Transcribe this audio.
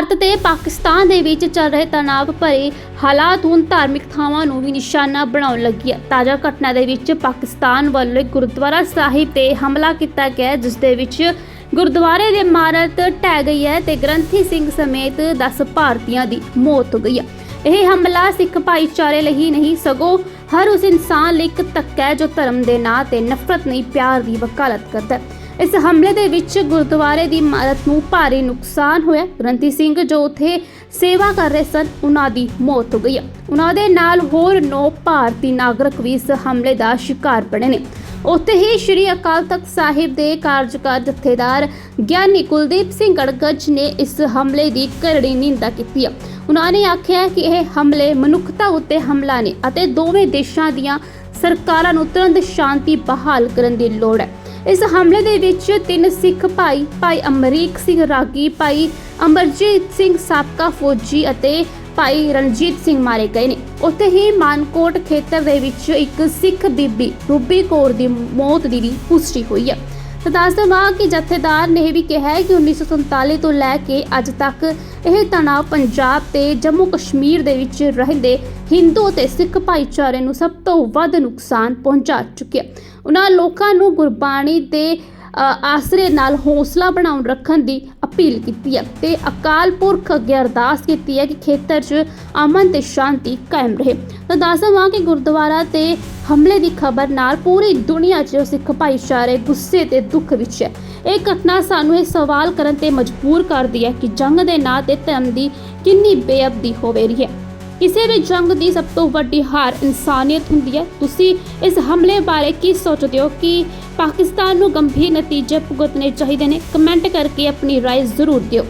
ਭਾਰਤ ਤੇ ਪਾਕਿਸਤਾਨ ਦੇ ਵਿੱਚ ਚੱਲ ਰਹੇ ਤਣਾਅ ਭਰੇ ਹਾਲਾਤ ਹੁਣ ਧਾਰਮਿਕ ਥਾਵਾਂ ਨੂੰ ਵੀ ਨਿਸ਼ਾਨਾ ਬਣਾਉਣ ਲੱਗੀ ਹੈ। ਤਾਜ਼ਾ ਘਟਨਾ ਦੇ ਵਿੱਚ ਪਾਕਿਸਤਾਨ ਵੱਲੋਂ ਗੁਰਦੁਆਰਾ ਸਾਹਿਬ ਤੇ ਹਮਲਾ ਕੀਤਾ ਗਿਆ ਜਿਸ ਦੇ ਵਿੱਚ ਗੁਰਦੁਆਰੇ ਦੀ ਇਮਾਰਤ ਢਹਿ ਗਈ ਹੈ ਤੇ ਗ੍ਰੰਥੀ ਸਿੰਘ ਸਮੇਤ 10 ਭਾਰਤੀਆਂ ਦੀ ਮੌਤ ਹੋ ਗਈ ਹੈ। ਇਹ ਹਮਲਾ ਸਿੱਖ ਭਾਈਚਾਰੇ ਲਈ ਹੀ ਨਹੀਂ, ਸਗੋਂ ਹਰ ਉਸ ਇਨਸਾਨ ਲਈ ਇੱਕ ਧੱਕਾ ਹੈ ਜੋ ਧਰਮ ਦੇ ਨਾਂ ਤੇ ਨਫ਼ਰਤ ਨਹੀਂ, ਪਿਆਰ ਦੀ ਵਕਾਲਤ ਕਰਦਾ ਹੈ। ਇਸ ਹਮਲੇ ਦੇ ਵਿੱਚ ਗੁਰਦੁਆਰੇ ਦੀ ਇਮਾਰਤ ਨੂੰ ਭਾਰੀ ਨੁਕਸਾਨ ਹੋਇਆ। ਗ੍ਰੰਥੀ ਸਿੰਘ ਜੋ ਉੱਥੇ ਸੇਵਾ ਕਰ ਰਹੇ ਸਨ, ਉਹਨਾਂ ਦੀ ਮੌਤ ਹੋ ਗਈ ਹੈ ਉਹਨਾਂ ਦੇ ਨਾਲ ਹੋਰ 9 ਭਾਰਤੀ ਨਾਗਰਿਕ ਵੀ ਇਸ ਹਮਲੇ ਦਾ ਸ਼ਿਕਾਰ ਬਣੇ ਨੇ। ਉੱਥੇ ਹੀ ਸ੍ਰੀ ਅਕਾਲ ਤਖਤ ਸਾਹਿਬ ਦੇ ਕਾਰਜਕਾਰ ਜਥੇਦਾਰ ਗਿਆਨੀ ਕੁਲਦੀਪ ਸਿੰਘ ਗੜਗੜ ਨੇ ਇਸ ਹਮਲੇ ਦੀ ਕਰੜੀ ਨਿੰਦਾ ਕੀਤੀ ਹੈ ਉਹਨਾਂ ਨੇ ਆਖਿਆ ਕਿ ਇਹ ਹਮਲੇ ਮਨੁੱਖਤਾ ਉੱਤੇ ਹਮਲਾ ਨੇ ਅਤੇ ਦੋਵੇਂ ਦੇਸ਼ਾਂ ਦੀਆਂ ਸਰਕਾਰਾਂ ਨੂੰ ਤੁਰੰਤ ਸ਼ਾਂਤੀ ਬਹਾਲ ਕਰਨ ਦੀ ਲੋੜ ਹੈ। ਇਸ ਹਮਲੇ ਦੇ ਵਿੱਚ ਤਿੰਨ ਸਿੱਖ ਭਾਈ ਭਾਈ ਅਮਰੀਕ ਸਿੰਘ ਰਾਗੀ, ਭਾਈ ਅਮਰਜੀਤ ਸਿੰਘ ਸਾਬਕਾ ਫੌਜੀ ਅਤੇ ਭਾਈ ਰਣਜੀਤ ਸਿੰਘ ਮਾਰੇ ਗਏ ਨੇ। ਉੱਥੇ ਹੀ ਮਾਨਕੋਟ ਖੇਤਰ ਦੇ ਵਿੱਚ ਇੱਕ ਸਿੱਖ ਬੀਬੀ ਰੂਬੀ ਕੌਰ ਦੀ ਮੌਤ ਦੀ ਵੀ ਪੁਸ਼ਟੀ ਹੋਈ ਹੈ। ਤਾਂ ਦੱਸ ਦੇਵਾਂ ਕਿ ਜਥੇਦਾਰ ਨੇ ਇਹ ਵੀ ਕਿਹਾ ਹੈ ਕਿ 1947 ਤੋਂ ਲੈ ਕੇ ਅੱਜ ਤੱਕ ਇਹ ਤਣਾਅ ਪੰਜਾਬ ਤੇ ਜੰਮੂ ਕਸ਼ਮੀਰ ਦੇ ਵਿੱਚ ਰਹਿੰਦੇ ਹਿੰਦੂ ਅਤੇ ਸਿੱਖ ਭਾਈਚਾਰੇ ਨੂੰ ਸਭ ਤੋਂ ਵੱਧ ਨੁਕਸਾਨ ਪਹੁੰਚਾ ਚੁੱਕਿਆ। ਉਹਨਾਂ ਲੋਕਾਂ ਨੂੰ ਗੁਰਬਾਣੀ ਦੇ ਆਸਰੇ ਨਾਲ ਹੌਸਲਾ ਬਣਾਉਣ ਰੱਖਣ ਦੀ ਅਪੀਲ ਕੀਤੀ ਹੈ ਤੇ ਅਕਾਲ ਪੁਰਖ ਅੱਗੇ ਅਰਦਾਸ ਕੀਤੀ ਹੈ ਕਿ ਖੇਤਰ 'ਚ ਅਮਨ ਤੇ ਸ਼ਾਂਤੀ ਕਾਇਮ ਰਹੇ। ਤਾਂ ਦੱਸ ਦੇਵਾਂ ਕਿ ਗੁਰਦੁਆਰਾ ਤੇ ਹਮਲੇ ਦੀ ਖਬਰ ਨਾਲ ਪੂਰੀ ਦੁਨੀਆ 'ਚ ਸਿੱਖ ਭਾਈਚਾਰੇ ਗੁੱਸੇ ਤੇ ਦੁੱਖ ਵਿੱਚ ਹੈ। ਇਹ ਘਟਨਾ ਸਾਨੂੰ ਇਹ ਸਵਾਲ ਕਰਨ ਤੇ ਮਜਬੂਰ ਕਰਦੀ ਹੈ ਕਿ ਜੰਗ ਦੇ ਨਾਂ ਤੇ ਧਰਮ ਦੀ ਕਿੰਨੀ ਬੇਅਬਦੀ ਹੋ ਰਹੀ ਹੈ। ਕਿਸੇ ਵੀ ਜੰਗ ਦੀ ਸਭ ਤੋਂ ਵੱਡੀ ਹਾਰ ਇਨਸਾਨੀਅਤ ਹੁੰਦੀ ਹੈ ਤੁਸੀਂ ਇਸ ਹਮਲੇ ਬਾਰੇ ਕੀ ਸੋਚਦੇ ਹੋ ਕਿ ਪਾਕਿਸਤਾਨ ਨੂੰ ਗੰਭੀਰ ਨਤੀਜੇ ਭੁਗਤਣੇ ਚਾਹੀਦੇ ਨੇ ਕਮੈਂਟ ਕਰਕੇ ਆਪਣੀ رائے ਜ਼ਰੂਰ ਦਿਓ